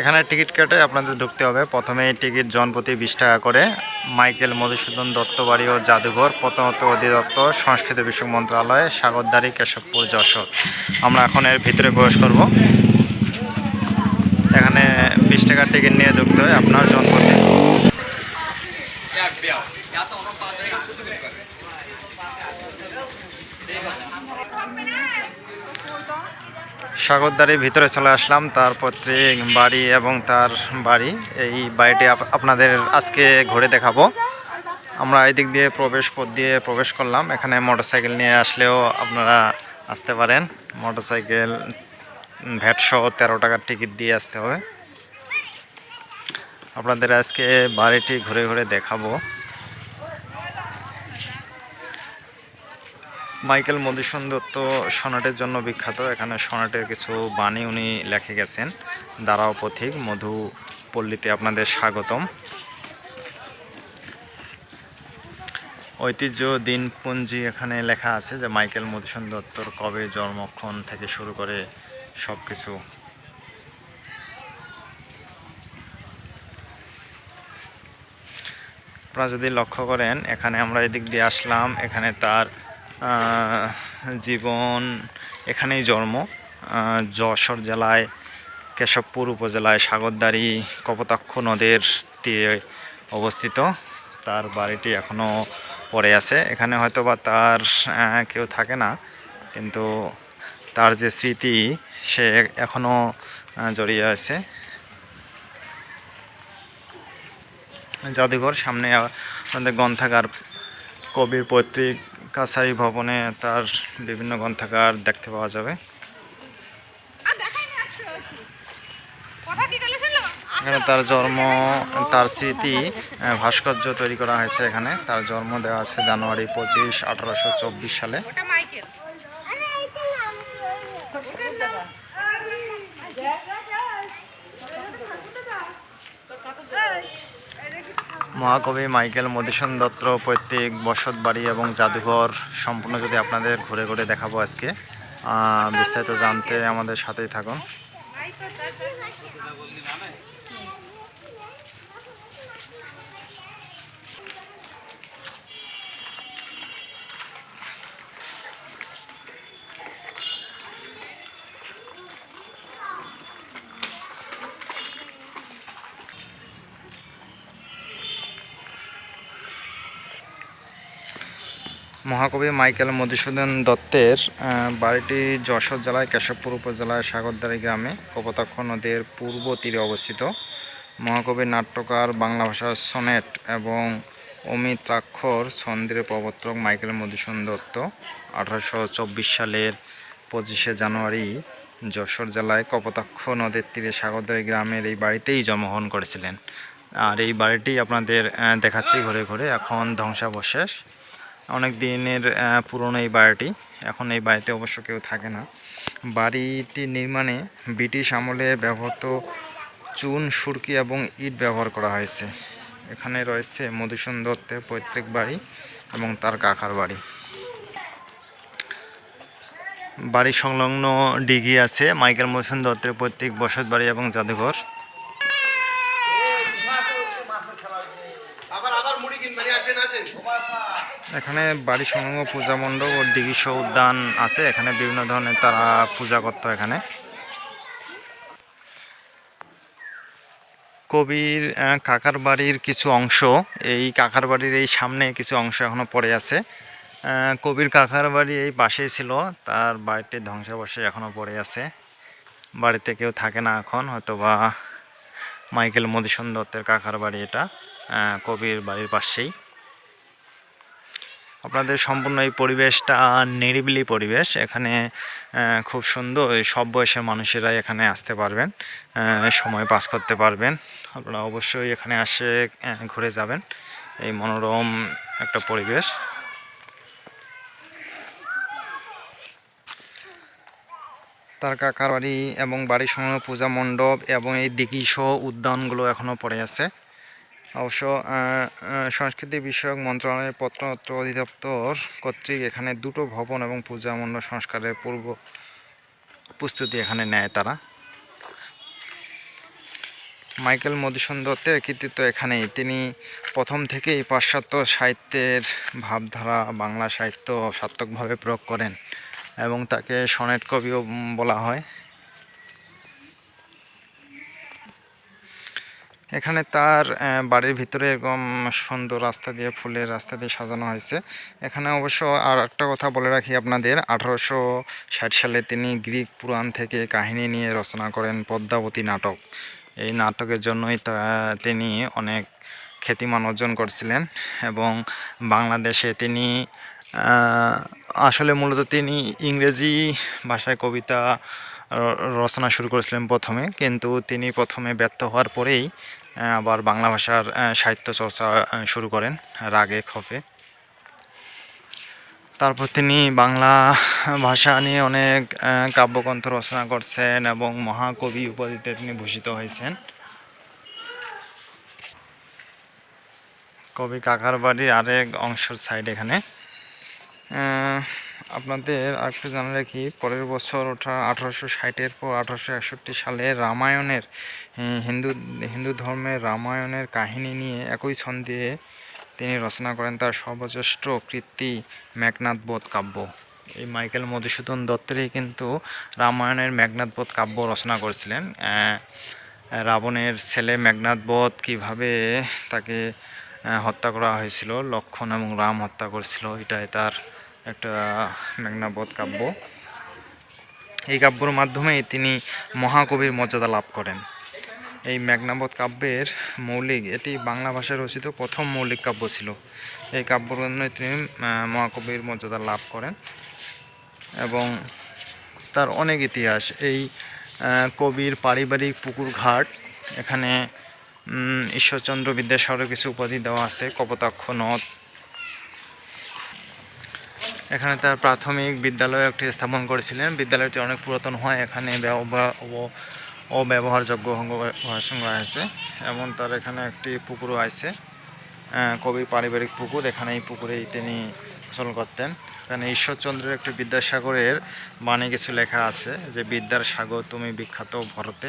এখানে টিকিট কেটে আপনাদের ঢুকতে হবে। প্রথমে টিকিট জনপ্রতি বিশ টাকা করে। মাইকেল মধুসূদন দত্ত বাড়ি ও জাদুঘর, প্রথমত অধিদপ্তর, সংস্কৃতি বিষয়ক মন্ত্রণালয় সাগরদারি কেশবপুর, যশোর। আমরা এখন এর ভিতরে প্রবেশ করব। এখানে বিশ টাকার টিকিট নিয়ে ঢুকতে হয় আপনার জনপ্রতি। সাগরদারির ভিতরে চলে আসলাম, তার পৈতৃক বাড়ি এবং তার বাড়ি। এই বাড়িটি আপ- আপনাদের আজকে ঘুরে দেখাবো। আমরা এই দিক দিয়ে প্রবেশ পথ দিয়ে প্রবেশ করলাম। এখানে মোটরসাইকেল নিয়ে আসলেও আপনারা আসতে পারেন। মোটরসাইকেল, ভ্যাট সহ তেরো টাকার টিকিট দিয়ে আসতে হবে। আপনাদের আজকে বাড়িটি ঘুরে ঘুরে দেখাবো। মাইকেল মধুসূদন দত্ত সনাটের জন্য বিখ্যাত। এখানে সনাটের কিছু বাণী উনি লেখে গেছেন। দাঁড়াও পথিক, মধু পল্লীতে আপনাদের স্বাগতম। ঐতিহ্য দিনপুঞ্জি এখানে লেখা আছে যে মাইকেল মধুসূদন দত্তর কবে জন্মক্ষণ থেকে শুরু করে সব কিছু আপনারা যদি লক্ষ্য করেন, এখানে আমরা এদিক দিয়ে আসলাম। এখানে তার জীবন এখানেই জন্ম। যশোর জেলায়, কেশবপুর উপজেলায় সাগরদাড়ি কপোতাক্ষ নদের তীরে অবস্থিত। তার বাড়িটি এখনও পড়ে আছে। এখানে হয়তো বা তার কেউ থাকে না, কিন্তু তার যে স্মৃতি, সে এখনও জড়িয়ে আছে। জাদুঘর সামনে আমাদের গ্রন্থাগার কবির পৈতৃক কাছারি ভবনে তার বিভিন্ন গ্রন্থাগার দেখতে পাওয়া যাবে। এখানে তার জন্ম তার স্মৃতি ভাস্কর্য তৈরি করা হয়েছে এখানে। তার জন্ম দেওয়া আছে জানুয়ারি পঁচিশ আঠারোশো চব্বিশ সালে ওটা মাইকেল মহাকবি মাইকেল মধুসূন দত্ত পৈতৃক বসত বাড়ি এবং জাদুঘর সম্পূর্ণ যদি আপনাদের ঘুরে ঘুরে দেখাবো আজকে বিস্তারিত জানতে আমাদের সাথেই থাকুন। মহাকবি মাইকেল মধুসূদন দত্তের বাড়িটি যশোর জেলায় কেশবপুর উপজেলায় সাগরদাড়ি গ্রামে কপোতাক্ষ নদীর পূর্ব তীরে অবস্থিত। মহাকবির নাট্যকার, বাংলা ভাষার সনেট এবং অমিত্রাক্ষর ছন্দের প্রবর্তক মাইকেল মধুসূদন দত্ত আঠারোশো চব্বিশ সালের পঁচিশে জানুয়ারি যশোর জেলায় কপোতাক্ষ নদীর তীরে সাগরদাড়ি গ্রামের এই বাড়িতেই জন্মগ্রহণ করেছিলেন। আর এই বাড়িটি আপনাদের দেখাচ্ছি ঘুরে ঘুরে। এখন ধ্বংসাবশেষ। অনেক দিনের পুরনো এই বাড়িটি। এখন এই বাড়িতে অবশ্য কেউ থাকে না। বাড়িটি নির্মাণে ব্রিটিশ আমলে ব্যবহৃত চুন, সুরকি এবং ইট ব্যবহার করা হয়েছে। এখানে রয়েছে মধুসূদন দত্তের পৈতৃক বাড়ি এবং তার কাকার বাড়ি। বাড়ি সংলগ্ন ডিগি আছে মাইকেল মধুসূদন দত্তের পৈতৃক বসত বাড়ি এবং জাদুঘর। এখানে বাড়ি সংলগ্ন পূজা মণ্ডপ ও দিঘিস উদ্যান আছে। এখানে বিভিন্ন ধরনের তারা পূজা করতো এখানে। কবির কাকার বাড়ির কিছু অংশ, এই কাকার বাড়ির এই সামনে কিছু অংশ এখনও পড়ে আছে। কবির কাকার বাড়ি এই পাশেই ছিল, তার বাড়িটি ধ্বংসাবশেষ এখনও পড়ে আছে। বাড়িতে কেউ থাকে না এখন হয়তো বা মাইকেল মধুসূদন দত্তের কাকার বাড়ি এটা কবির বাড়ির পাশেই। আপনাদের সম্পূর্ণ এই পরিবেশটা নিরিবিলি পরিবেশ, এখানে খুব সুন্দর সব বয়সের মানুষেরাই এখানে আসতে পারবেন সময় পাস করতে পারবেন। আপনারা অবশ্যই এখানে আসে ঘুরে যাবেন। এই মনোরম একটা পরিবেশ। তার কাকার বাড়ি এবং বাড়ির সঙ্গে পূজা মণ্ডপ এবং এই দিঘি সহ উদ্যানগুলো এখনও পড়ে আছে। অবশ্য সংস্কৃতি বিষয়ক মন্ত্রণালয়ের পত্রতত্র অধিদপ্তর কর্তৃক এখানে দুটো ভবন এবং পূজা মণ্ডপ সংস্কারের পূর্ব প্রস্তুতি এখানে নেয় তারা। মাইকেল মধুসূদন দত্তের কৃতিত্ব এখানেই। তিনি প্রথম থেকেই পাশ্চাত্য সাহিত্যের ভাবধারা, বাংলা সাহিত্য সার্থকভাবে প্রয়োগ করেন। এবং তাকে সনেট কবিও বলা হয়। এখানে তার বাড়ির ভিতরে এরকম সুন্দর রাস্তা দিয়ে, ফুলের রাস্তা দিয়ে সাজানো হয়েছে। এখানে অবশ্য আর একটা কথা বলে রাখি আপনাদের, আঠারোশো ষাট সালে তিনি গ্রিক পুরাণ থেকে কাহিনী নিয়ে রচনা করেন পদ্মাবতী নাটক। এই নাটকের জন্যই তিনি অনেক খ্যাতিমান অর্জন করছিলেন এবং বাংলাদেশে তিনি আসলে মূলত তিনি ইংরেজি ভাষায় কবিতা রচনা শুরু করেছিলেন প্রথমে, কিন্তু তিনি প্রথমে ব্যর্থ হওয়ার পরেই আবার বাংলা ভাষার সাহিত্য চর্চা শুরু করেন রাগে খপে তারপর তিনি বাংলা ভাষা নিয়ে অনেক কাব্যগ্রন্থ রচনা করছেন এবং মহাকবি উপাধিতে তিনি ভূষিত হয়েছেন। কবি কাকার বাড়ির আরেক অংশের সাইড এখানে। আপনাদের আরেকটু জানা রাখি, পরের বছর ওঠা আঠারোশো ষাটের পর আঠারোশো একষট্টি সালে রামায়ণের হিন্দু হিন্দু ধর্মের রামায়ণের কাহিনী নিয়ে একই ছন্দে তিনি রচনা করেন তার সর্বশ্রেষ্ঠ কৃতি মেঘনাথবোধ কাব্য। এই মাইকেল মধুসূদন দত্তেরই কিন্তু রামায়ণের মেঘনাথবোধ কাব্য রচনা করেছিলেন। রাবণের ছেলে মেঘনাথবোধ কীভাবে তাকে হত্যা করা হয়েছিল, লক্ষণ এবং রাম হত্যা করেছিল, এটাই তার একটা মেঘনাথবোধ কাব্য। এই কাব্যর মাধ্যমেই তিনি মহাকবির মর্যাদা লাভ করেন। এই মেঘনাবোধ কাব্যের মৌলিক, এটি বাংলা ভাষায় রচিত প্রথম মৌলিক কাব্য ছিল। এই কাব্যর জন্য তিনি মহাকবির মর্যাদা লাভ করেন এবং তার অনেক ইতিহাস। এই কবির পারিবারিক পুকুর ঘাট, এখানে ঈশ্বরচন্দ্র বিদ্যাসাগরের কিছু উপাধি দেওয়া আছে, কপোতাক্ষ নদ এখানে তার প্রাথমিক বিদ্যালয় একটি স্থাপন করেছিলেন। বিদ্যালয়টি অনেক পুরাতন হয়, এখানে অব্যবহারযোগ্য আছে। এবং তার এখানে একটি পুকুরও আছে। কবির পারিবারিক পুকুর, এখানে এই পুকুরেই তিনি গোসল করতেন। এখানে ঈশ্বরচন্দ্রের একটি বিদ্যাসাগরের বাণী কিছু লেখা আছে যে, বিদ্যার সাগর তুমি বিখ্যাত ভরতে,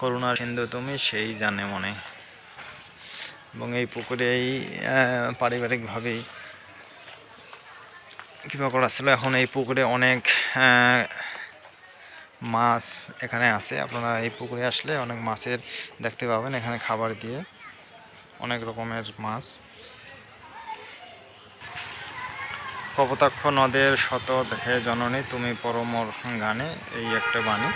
করুণার হিন্দু তুমি সেই জানে মনে। এবং এই পুকুরেই পারিবারিকভাবেই কৃপা করা ছিল। এখন এই পুকুরে অনেক মাছ এখানে আছে। আপনারা এই পুকুরে আসলে অনেক মাছের দেখতে পাবেন এখানে খাবার দিয়ে। অনেক রকমের মাছ। কপোতাক্ষ নদের শত হে জননী, তুমি পরমর গানে এই একটা বাণী।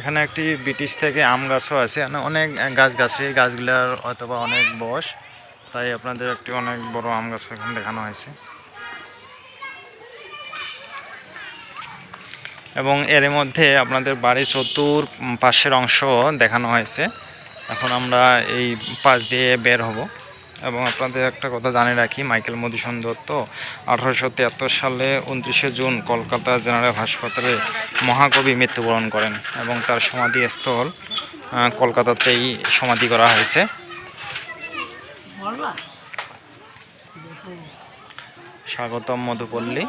এখানে একটি ব্রিটিশ থেকে আম গাছও আছে। অনেক গাছ, গাছরি, গাছগুলার অথবা অনেক বয়স তাই আপনাদের একটি অনেক বড় আম গাছ এখানে দেখানো হয়েছে। এবং এর মধ্যে আপনাদের বাড়ির চতুর পাশের অংশ দেখানো হয়েছে। এখন আমরা এই পাশ দিয়ে বের হব। এবং আপনাদের একটা কথা জানিয়ে রাখি, মাইকেল মধুসূদন দত্ত আঠারোশো তিয়াত্তর সালে উনত্রিশে জুন কলকাতা জেনারেল হাসপাতালে মহাকবি মৃত্যুবরণ করেন এবং তার সমাধিস্থল কলকাতাতেই সমাধি করা হয়েছে। স্বাগতম মধুপল্লী।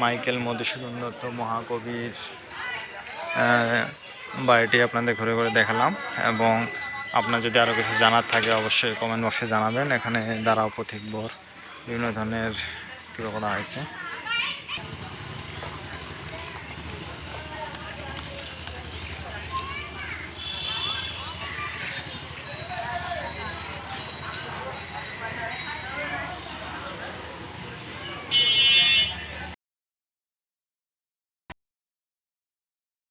মাইকেল মধুসূদন দত্ত মহাকবির বাড়িটি আপনাদের ঘুরে ঘুরে দেখালাম এবং আপনার যদি আরও কিছু জানার থাকে, অবশ্যই কমেন্ট বক্সে জানাবেন। এখানে দ্বারা পথিকবর বিভিন্ন ধরনের কী করা হয়েছে